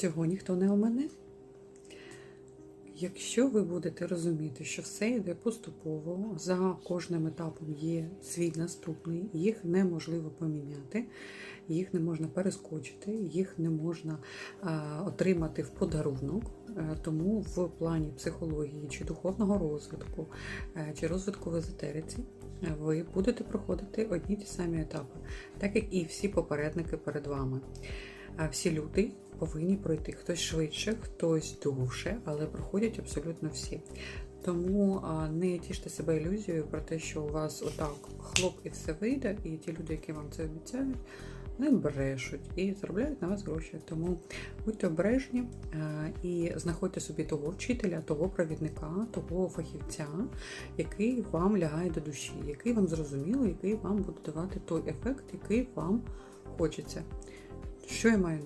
цього ніхто не омине. Якщо ви будете розуміти, що все йде поступово, за кожним етапом є свій наступний, їх неможливо поміняти, їх не можна перескочити, їх не можна е, отримати в подарунок. Е, тому в плані психології чи духовного розвитку, е, чи розвитку в езотериці ви будете проходити одні ті самі етапи, так як і всі попередники перед вами. Всі люди повинні пройти хтось швидше, хтось довше, але проходять абсолютно всі. Тому не тіште себе ілюзією про те, що у вас отак хлоп і все вийде, і ті люди, які вам це обіцяють, вони брешуть і заробляють на вас гроші. Тому будьте обережні і знаходьте собі того вчителя, того провідника, того фахівця, який вам лягає до душі, який вам зрозумілий, який вам буде давати той ефект, який вам хочеться. Що я маю